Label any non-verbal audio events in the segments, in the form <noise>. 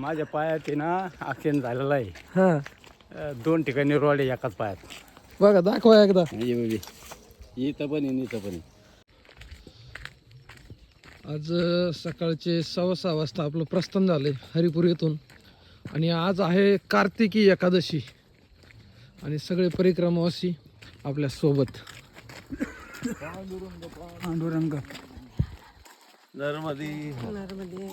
माझ्या पायात आहे ना ॲक्सिडेंट झालेला आहे. हां. अ, दोन ठिकाणी रोड आहे एकाच पायात. बघा दाखवा एकदा. ये बाबी इथं पण आहे इथं पण आज अ, सकाळचे सव्वा सहा वाजता आपलं प्रस्थान झालंय हरिपूर येथून. आणि आज आहे कार्तिकी एकादशी. आणि सगळे परिक्रमावासी आपल्यासोबत. पांडुरंग. पुंडली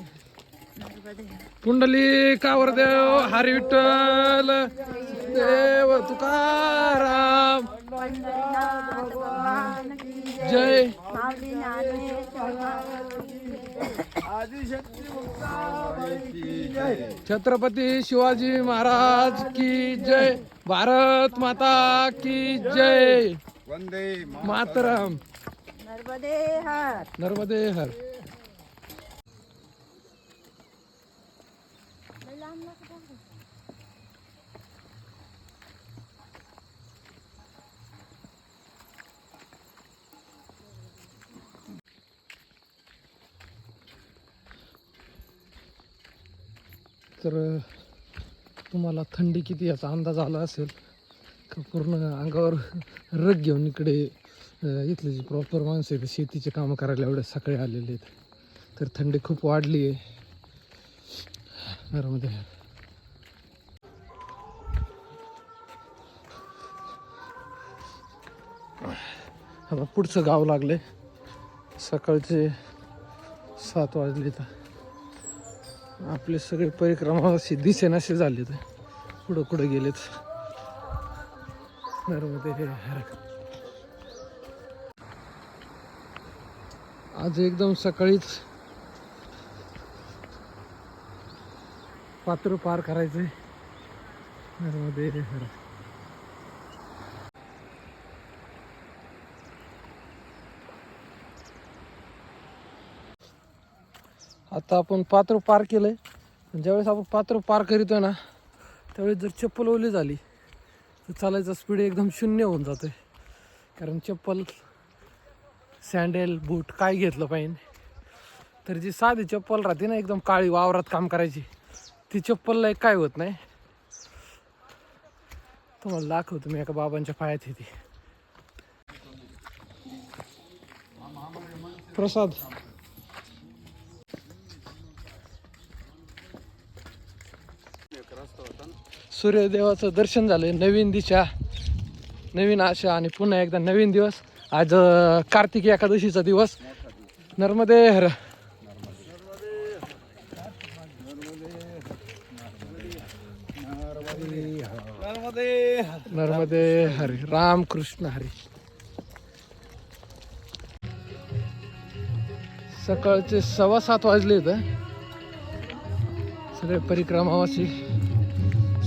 कावर देव हरी विठ्ठल देव तुकाराम. जय. छत्रपती शिवाजी महाराज की जय. भारत माता की जय. वंदे मातरम. नर्मदे हर. नर्मदे हर. तर तुम्हाला थंडी किती याचा अंदाज आला असेल का पूर्ण अंगावर रग घेऊन इकडे इथले जे प्रॉपर माणसं आहेत शेतीचे कामं करायला एवढे सकाळी आलेले आहेत. तर थंडी खूप वाढली आहे. घरामध्ये आता पुढचं गाव लागले सकाळचे सात वाजले तर आपले सगळे परिक्रमा असे दिसेनासे झाले तर कुठं कुठं गेलेत. नर्मदे आज एकदम सकाळीच पात्र पार करायचंय. नर्मदे हरा. आता आपण पात्र पार केलंय. आणि ज्यावेळेस आपण पात्र पार करीतोय ना त्यावेळेस जर चप्पल ओली झाली तर चालायचा स्पीड एकदम शून्य होऊन जातोय. कारण चप्पल सँडेल बूट काय घेतलं पाहिजे? तर जी साधी चप्पल राहते ना एकदम काळी वावरात काम करायची ती चप्पलला एक काय होत नाही. तुम्हाला दाखवतो मी एका बाबांच्या पायात येते प्रसाद सूर्यदेवाचं दर्शन झालं नवीन दिशा नवीन आशा आणि पुन्हा एकदा नवीन दिवस. आज कार्तिक एकादशीचा दिवस. नर्मदे हर नर्मदे हरी. राम कृष्ण हरी सकाळचे सव्वा सात वाजले होते. सगळे परिक्रमावासी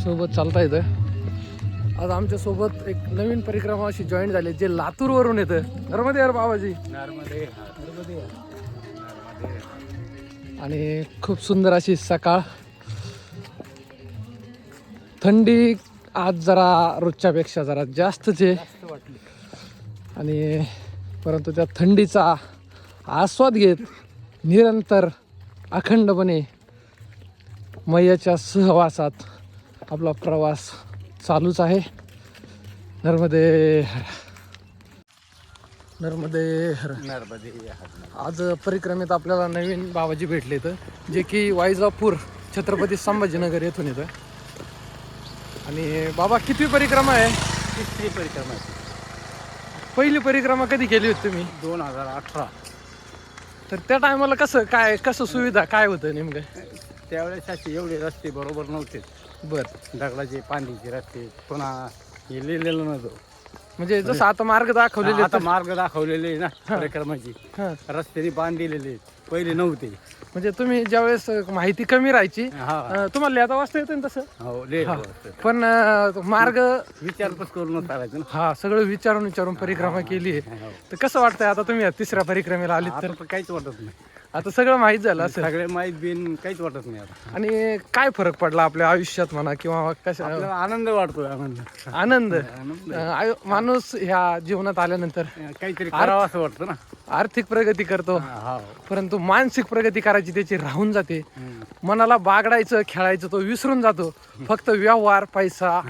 सोबत चालता येतं आज आमच्यासोबत एक नवीन परिक्रमावासी जॉईन झाले जे लातूर वरून येतं नर्मदे हर बाबाजी. नर्मदे आणि खूप सुंदर अशी सकाळ. थंडी आज जरा रोजच्यापेक्षा जरा जास्तच आहे. आणि परंतु त्या थंडीचा आस्वाद घेत निरंतर अखंडपणे मैयाच्या सहवासात आपला प्रवास चालूच आहे. नर्मदे हर. नर्मदे नर्मदे आज परिक्रमेत आपल्याला नवीन बाबाजी भेटले तर जे की वायजापूर छत्रपती संभाजीनगर येथून येतं. आणि बाबा कितवी परिक्रमा आहे? तिसरी परिक्रमा आहे. पहिली परिक्रमा कधी केली होती तुम्ही? दोन हजार अठरा. तर त्या टायमाला कसं काय कसं सुविधा काय होतं नेमकं? त्यावेळेस असे एवढे रस्ते बरोबर नव्हते. बर. दगडाचे पांडीचे रस्ते पुन्हा हे लिहिलेलं नव्हतं. म्हणजे जसं आता मार्ग दाखवलेले आता मार्ग दाखवलेले आहे ना परिक्रमाची हां. रस्त्याने बांधलेले आहेत. पहिले नव्हते. म्हणजे तुम्ही ज्यावेळेस माहिती कमी राहायची हा अं, तुम्हाला लिहिता वाचता येतं ना तसं? हो पण अं, मार्ग विचारपूस करून चालायचं ना. हा सगळं विचारून विचारून परिक्रमा केली. आहे हो. तर कसं वाटतंय आता तुम्ही या तिसऱ्या परिक्रमेला आलीत तर? आता तर काहीच वाटत नाही. आता सगळं माहीत झालं असं सगळे माहीत बिन काहीच वाटत नाही आता. आणि काय फरक पडला आपल्या आयुष्यात म्हणा किंवा कशा आपल्याला आनंद वाटतोय आनंद. आनंद? आनंद. अं, आयु- माणूस ह्या जीवनात आल्यानंतर काहीतरी करावं असं वाटतं ना. आर्थिक प्रगती करतो. हा परंतु मानसिक प्रगती करायची त्याची राहून जाते. हम्म. मनाला बागडायचं खेळायचं तो विसरून जातो. <laughs> फक्त व्यवहार पैसा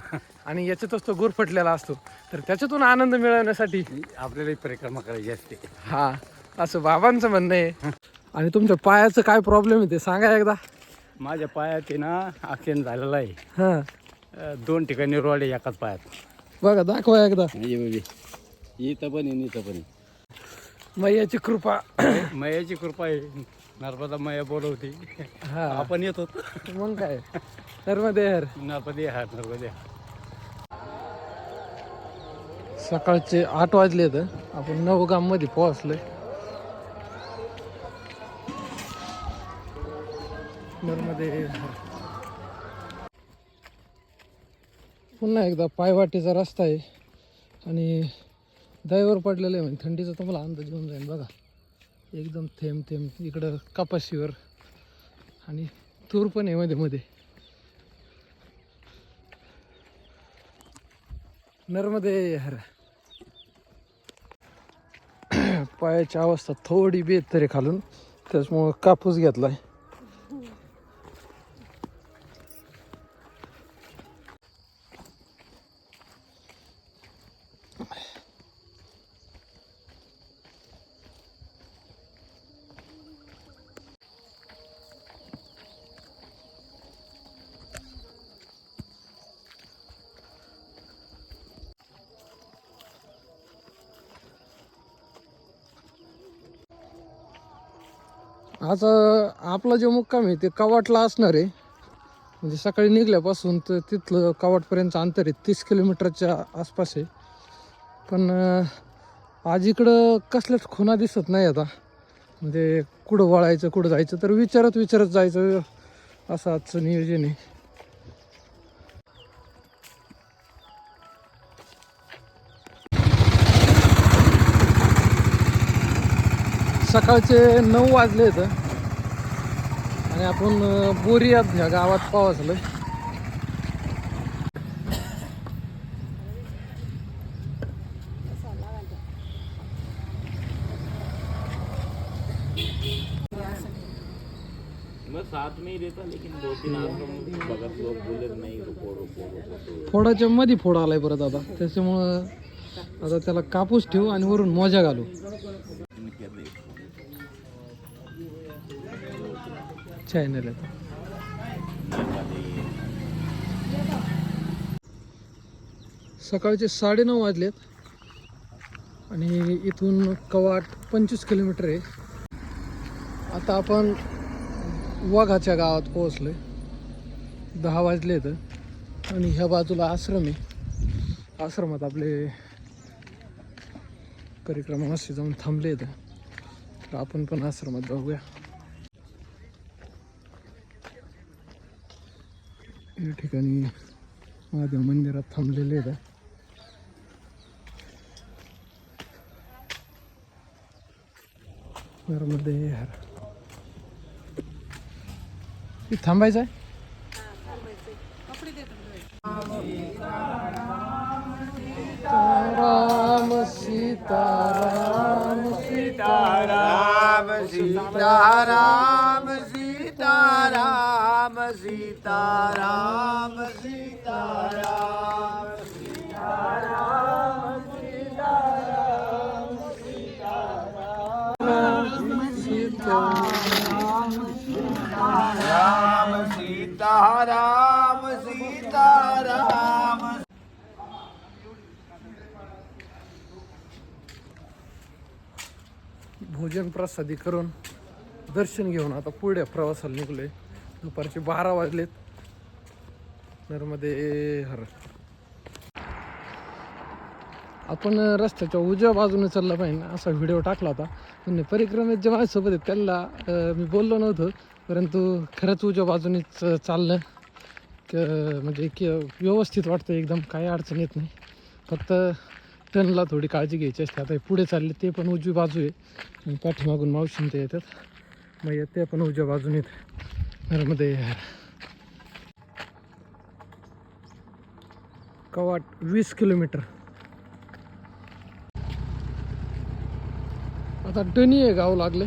आणि याच्यातच तो गुरफटलेला असतो. तर त्याच्यातून आनंद मिळवण्यासाठी आपल्याला परिक्रमा करायची असते. हा असं बाबांचं म्हणणं आहे. आणि तुमच्या पायाचं काय प्रॉब्लेम आहे ते सांगा एकदा. माझ्या पायात आहे ना ॲक्सिडेंट झालेला आहे. हा. अं, दोन ठिकाणी रोड आहे एकाच पायात. बघा दाखवा एकदा. इथं पण आहे इथं पण मैयाची कृपा. मयाची कृपा आहे. नर्मदा मया बोलवते. हा. आपण येतो. मग काय? नर्मदे हर. नर्मदे हा नर्मदे हा. सकाळचे आठ वाजले तर आपण नवगाममध्ये पोहोचलोय. नर्मदे पुन्हा एकदा पायवाटेचा रस्ता आहे आणि दयावर पडलेलं आहे म्हणजे थंडीचा तुम्हाला अंदाज येऊन जाईल बघा. एकदम थेंब थेंब इकडं कपाशीवर आणि तूर पण आहे मध्ये मध्ये. नर्मदे हर. पायाची अवस्था थोडी बेहतर आहे खालून त्याच्यामुळं कापूस घेतला आहे आज आपला जो मुक्काम आहे ते कवाटला असणार आहे. म्हणजे सकाळी निघल्यापासून तर तिथलं कवाटपर्यंतचं अंतर आहे तीस किलोमीटरच्या आसपास आहे. पण आज इकडं कसल्याच खुणा दिसत नाही आता. म्हणजे कुठं वळायचं कुठं जायचं तर विचारत विचारत जायचं असं आजचं नियोजन आहे. सकाळचे नऊ वाजले आहेत आणि आपण बोरियात ह्या गावात तो फोडाच्या मध्ये फोड आलाय परत आता. त्याच्यामुळं आता त्याला कापूस ठेवू आणि वरून मोजा घालू. चॅनल आहे सकाळचे साडेनऊ वाजलेत. आणि इथून कवाट पंचवीस किलोमीटर आहे. आता आपण वाघाच्या गावात पोहोचलोय. दहा वाजले तर आणि ह्या बाजूला आश्रम आहे. आश्रमात आपले कार्यक्रमाशी जाऊन थांबले आहेत तर आपण पण आश्रमात जाऊया. या ठिकाणी महादेव मंदिरात थांबलेले आहेत. मध्ये हर. इथं थांबायचं आहे राम सीताराम राम सीताराम सीताराम सीताराम सीताराम राम सीताराम सीताराम भोजन प्रसादी करून दर्शन घेऊन आता पुढे प्रवासाला निघलोय. दुपारचे बारा वाजलेत. नर्मदे हर. आपण रस्त्याच्या उजव्या बाजूने चालला पाहिजे असा व्हिडिओ टाकला होता. पण परिक्रमेत जे माझ्यासोबत आहेत त्यांना मी बोललो नव्हतो. परंतु खरंच उजव्या बाजूनेच चाललं. क- म्हणजे की व्यवस्थित वाटतं एकदम काही अडचण येत नाही. फक्त टनला थोडी काळजी घ्यायची असते. आता हे पुढे चालले ते पण उजवी बाजू आहे. पाठीमागून मावशीन ते येतात. मग येते पण उजव्या बाजूने इथं नर्मदे कवाट वीस किलोमीटर. आता डनी आहे गाव लागले.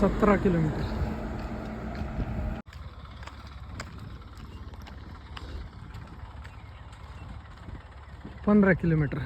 सतरा किलोमीटर. पंधरा किलोमीटर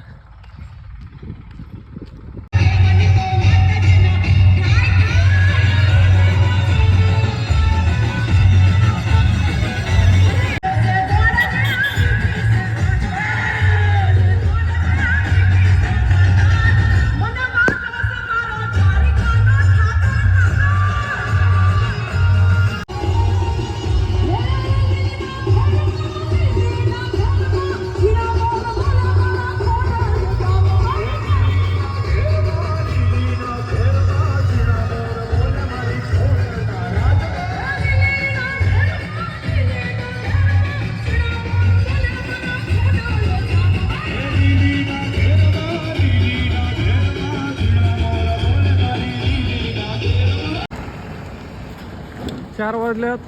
चार वाजल्यात.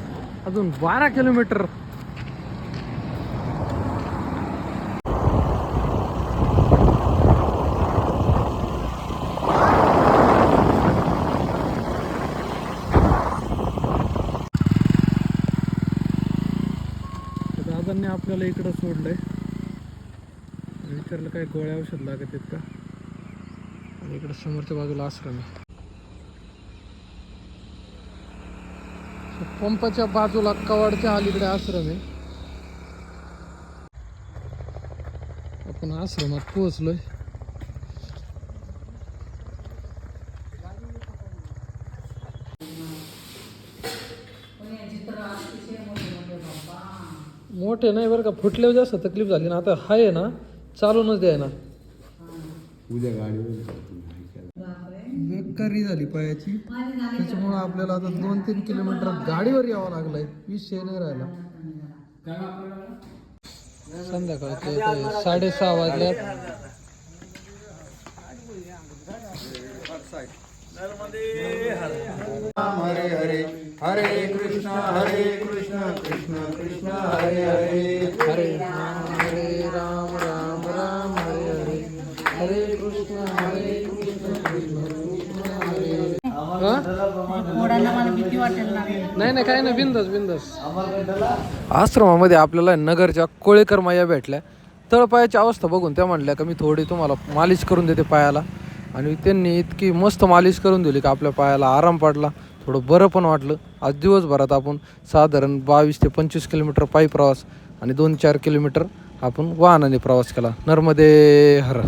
अजून बारा किलोमीटर. दादांनी आपल्याला इकडं सोडलंय. विचारलं काय गोळ्या औषध लागत आहेत का? आणि इकडं समोरच्या बाजूला आश्रम आहे. पंपाच्या बाजूला कवाडच्या अलीकडे आश्रम आहे. आपण आश्रमात पोहोचलोय. मोठे नाही बरं का फुटल्यावर जास्त तकलीफ झाली ना आता हाय ना चालूनच द्याय ना बेकारी झाली पायाची. त्याच्यामुळे आपल्याला आता दोन तीन किलोमीटर गाडीवर यावं लागलंय. विषय नाही राहिला. संध्याकाळचे साडेसहा वाजल्यात. हरे हरे हरे कृष्ण हरे कृष्ण कृष्ण कृष्ण हरे. हरे हरे. नाही नाही काय नाही बिंदस बिंदस. आश्रमामध्ये आपल्याला नगरच्या कोळेकर माया भेटल्या. तळपायाची अवस्था बघून त्या म्हणल्या का मी थोडी तुम्हाला मालिश करून देते पायाला. आणि त्यांनी इतकी मस्त मालिश करून दिली का आपल्या पायाला आराम पडला. थोडं बरं पण वाटलं. आज दिवसभरात आपण साधारण बावीस ते पंचवीस किलोमीटर पायी प्रवास आणि दोन चार किलोमीटर आपण वाहनाने प्रवास केला. नर्मदे हर.